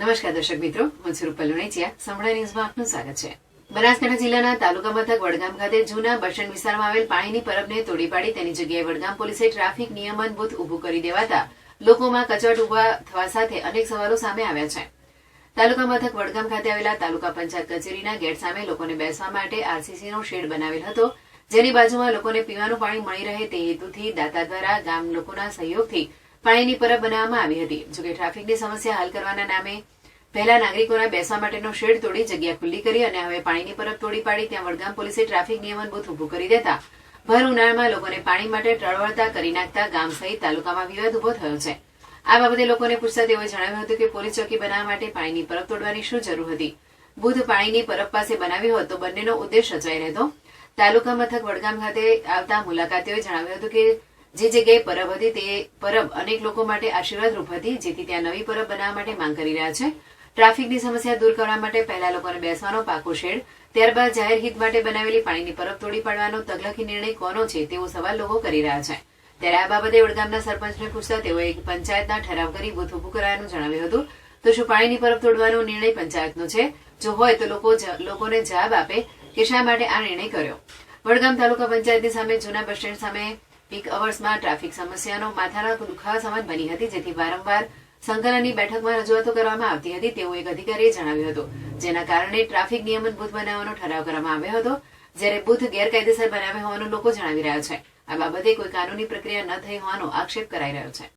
નમસ્કાર દર્શક મિત્રો, હું છું રૂપલ લુણેચિયા. સંભળાય ન્યૂઝમાં આપનું સ્વાગત છે. બનાસકાંઠા જિલ્લાના તાલુકા મથક વડગામ ખાતે જૂના બસ વિસ્તારમાં આવેલ પાણીની પરબને તોડી પાડી તેની જગ્યાએ વડગામ પોલીસે ટ્રાફિક નિયમન બુથ ઊભું કરી દેવાતા લોકોમાં કચડ ઊભા થવા સાથે અનેક સવાલો સામે આવ્યા છે. તાલુકા મથક વડગામ ખાતે આવેલા તાલુકા પંચાયત કચેરીના ગેટ સામે લોકોને બેસવા માટે આરસીસીનો શેડ બનાવેલ હતો, જેની બાજુમાં લોકોને પીવાનું પાણી મળી રહે તે હેતુથી દાતા દ્વારા ગામ લોકોના સહયોગથી પાણીની પરબ બનાવવામાં આવી હતી. જોકે ટ્રાફિકની સમસ્યા હલ કરવાના નામે પહેલા નાગરિકોના બેસવા માટેનો શેડ તોડી જગ્યા ખુલ્લી કરી અને હવે પાણીની પરબ તોડી પાડી ત્યાં વડગામ પોલીસે ટ્રાફિક નિયમન બુથ ઉભું કરી દેતા. ભર ઉનાળામાં લોકોને પાણી માટે ટળવળતા કરી નાખતા ગામ સહિત તાલુકામાં વિવાદ ઊભો થયો છે. આ બાબતે લોકોને પૂછતા તેઓએ જણાવ્યું હતું કે પોલીસ ચોકી બનાવવા માટે પાણીની પરબ તોડવાની શું જરૂર હતી? બુધ પાણીની પરબ પાસે બનાવ્યો હોત બંનેનો ઉદ્દેશ રચાઈ રહેતો. તાલુકા મથક વડગામ ખાતે આવતા મુલાકાતીઓએ જણાવ્યું હતું કે જે જગ્યાએ પરબ હતી તે પરબ અનેક લોકો માટે આશીર્વાદરૂપ હતી, જેથી ત્યાં નવી પરબ બનાવવા માટે માંગ કરી રહ્યા છે. ટ્રાફિકની સમસ્યા દૂર કરવા માટે પહેલા લોકોને બેસવાનો પાકો શેડ, ત્યારબાદ જાહેર હિત માટે બનાવેલી પાણીની પરબ તોડી પાડવાનો તગલખી નિર્ણય કોનો છે તેવો સવાલ લોકો કરી રહ્યા છે. ત્યારે આ બાબતે વડગામના સરપંચને પૂછતા તેઓએ પંચાયતના ઠરાવ કરી બુથ ઉભું કરાયાનું જણાવ્યું હતું. તો શું પાણીની પરબ તોડવાનો નિર્ણય પંચાયતનો છે? જો હોય તો લોકો લોકોને જવાબ આપે કે શા માટે આ નિર્ણય કર્યો? વડગામ તાલુકા પંચાયતની સામે જૂના બસ સ્ટેન્ડ સામે પીક અવર્સમાં ટ્રાફિક સમસ્યાનો માથાના દુખાવા બની હતી, જેથી વારંવાર સંકલનની બેઠકમાં રજૂઆતો કરવામાં આવતી હતી, તેવું એક અધિકારીએ જણાવ્યું હતું. જેના કારણે ટ્રાફિક નિયમન બુથ બનાવવાનો ઠરાવ કરવામાં આવ્યો હતો, જ્યારે બુથ ગેરકાયદેસર બનાવ્યા હોવાનું લોકો જણાવી રહ્યા છે. આ બાબતે કોઈ કાનૂની પ્રક્રિયા ન થઈ હોવાનો આક્ષેપ કરાઈ રહ્યો છે.